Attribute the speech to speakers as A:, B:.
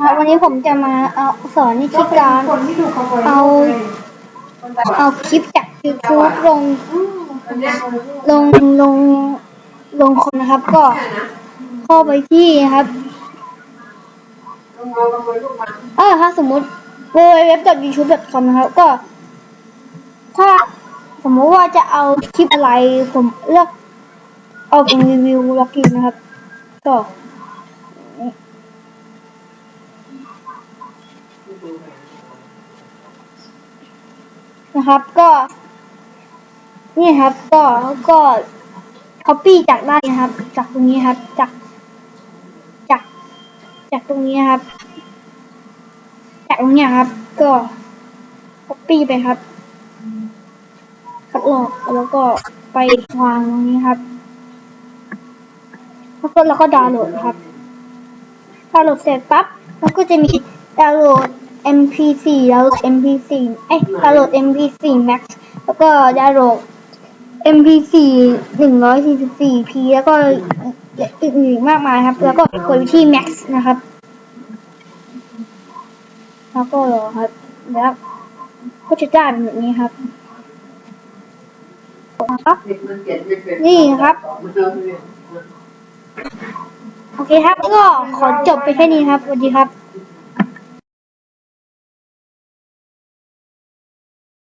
A: ครับวันนี้ผมจะมาเอาสอนวิธีการ
B: คนที่ถูกขโมย
A: เอาเอาคลิปจาก YouTube ลงลงลงลงคนนะครับ ก็เข้าไปที่นะครับ
B: เอ
A: อถ้าสมมุติ www.youtube.com นะครับก็ ถ้าสมมติว่าจะเอาคลิปอะไรผมเลือกเอาเป็นรีวิวล็อกอินนะครับ ก็ นะครับก็นี่ครับก็ก็ copy จากด้นะครับ จากตรงนี้ครับ จาก จาก จากตรงนี้ครับ จากตรงนี้ครับ ก็ copy ไปครับคัดลอกแล้วก็ไปวางตรงนี้ครับแล้วก็แล้วก็ดาวน์โหลดครับดาวน์โหลดเสร็จปั๊บมันก็จะมีดาวน์โหลด MP4 ดาวน์โหลด MP4 เอ้ยดาวน์โหลด MP4 Max แล้วก็ดาวน์โหลด MP4 144p แล้วก็อื่นๆมากมายครับ แล้วก็กดที่ Max นะครับ แล้วก็รอครับแล้วก็จะได้เป็นแบบนี้ครับครับ
B: นี่
A: ครับ โอเคครับก็ขอจบไปแค่นี้ครับสวัสดีครับ